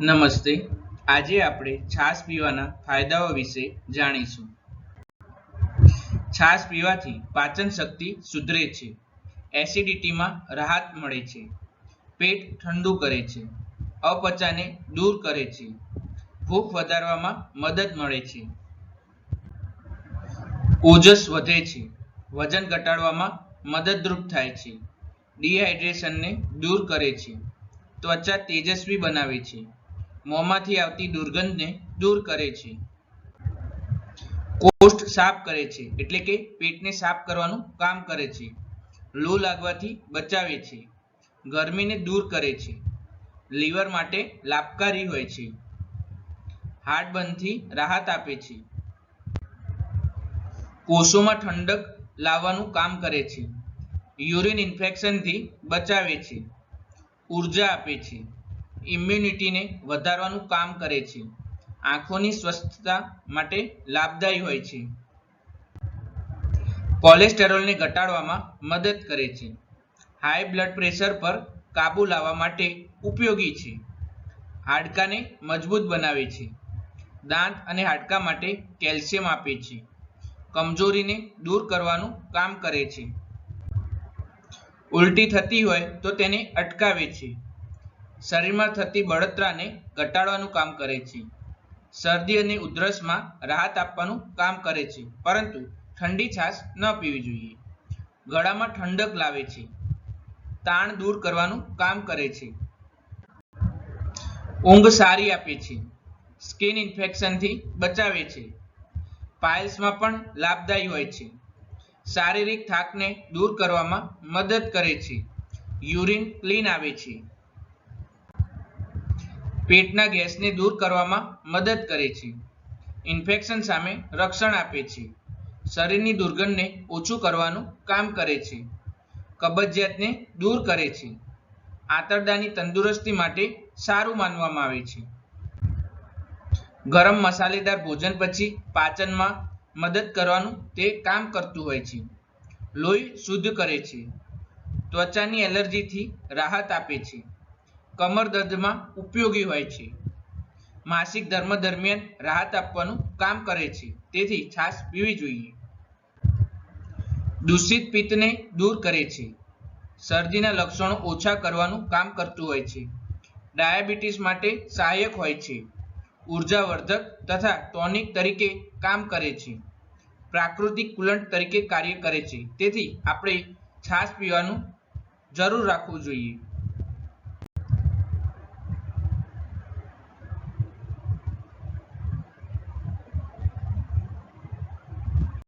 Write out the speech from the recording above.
નમસ્તે. આજે આપણે છાશ પીવાના ફાયદાઓ વિશે જાણીશું. છાશ પીવાથી પાચન શક્તિ સુધરે છે. એસિડિટીમાં રાહત મળે છે. પેટ ઠંડુ કરે છે. અપચાને દૂર કરે છે. ભૂખ વધારવામાં મદદ મળે છે. ઓજસ વધે છે. વજન ઘટાડવામાં મદદરૂપ થાય છે. ડિહાઇડ્રેશનને દૂર કરે છે. ત્વચા તેજસ્વી બનાવે છે. મોંમાંથી આવતી દુર્ગંધને દૂર કરે છે. કોષ્ઠ સાફ કરે છે, એટલે કે પેટને સાફ કરવાનું કામ કરે છે. લૂ લાગવાથી બચાવે છે. ગરમીને દૂર કરે છે. લીવર માટે લાભકારી હોય છે. હાર્ટબર્નથી રાહત આપે છે. કોષોમાં ઠંડક લાવવાનું કામ કરે છે. યુરિન ઇન્ફેક્શનથી બચાવે છે. ઊર્જા આપે છે. ઇમ્યુનિટીને વધારવાનું કામ કરે છે. આંખોની સ્વસ્થતા માટે લાભદાયી હોય છે. કોલેસ્ટેરોલને ઘટાડવામાં મદદ કરે છે. હાઈ બ્લડ પ્રેશર પર કાબૂ લાવવા માટે ઉપયોગી છે. હાડકાને મજબૂત બનાવે છે. દાંત અને હાડકા માટે કેલ્શિયમ આપે છે. કમજોરીને દૂર કરવાનું કામ કરે છે. ઉલટી થતી હોય તો તેને અટકાવે છે. શરીરમાં થતી બળતરાને ઘટાડવાનું કામ કરે છે. શરદી અને ઉધરસમાં રાહત આપવાનું કામ કરે છે, પરંતુ ઠંડી છાશ ન પીવી જોઈએ. ગળામાં ઠંડક લાવે છે. તાણ દૂર કરવાનું કામ કરે છે. ઊંઘ સારી આપે છે. સ્કિન ઇન્ફેક્શનથી બચાવે છે. પાઇલ્સમાં પણ લાભદાયી હોય છે. શારીરિક થાકને દૂર કરવામાં મદદ કરે છે. યુરિન ક્લીન આવે છે. પેટના ગેસને દૂર કરવામાં મદદ કરે છે. ઇન્ફેક્શન સામે રક્ષણ આપે છે. શરીરની દુર્ગંધને ઓછું કરવાનું કામ કરે છે. કબજિયાતને દૂર કરે છે. આંતરડાની તંદુરસ્તી માટે સારું માનવામાં આવે છે. ગરમ મસાલેદાર ભોજન પછી પાચનમાં મદદ કરવાનું તે કામ કરતું હોય છે. લોહી શુદ્ધ કરે છે. ત્વચાની એલર્જીથી રાહત આપે છે. કમર દર્દમાં ઉપયોગી હોય છે. માસિક ધર્મ દરમિયાન રાહત આપવાનું કામ કરે છે. તેથી છાશ પીવી જોઈએ. દૂષિત પિત્તને દૂર કરે છે. શરદીના લક્ષણો ઓછા કરવાનું કામ કરતું હોય છે. ડાયાબિટીસ માટે સહાયક હોય છે. ઉર્જાવર્ધક તથા ટોનિક તરીકે કામ કરે છે. પ્રાકૃતિક કુલંટ તરીકે કાર્ય કરે છે. તેથી આપણે છાશ પીવાનું જરૂર રાખવું જોઈએ.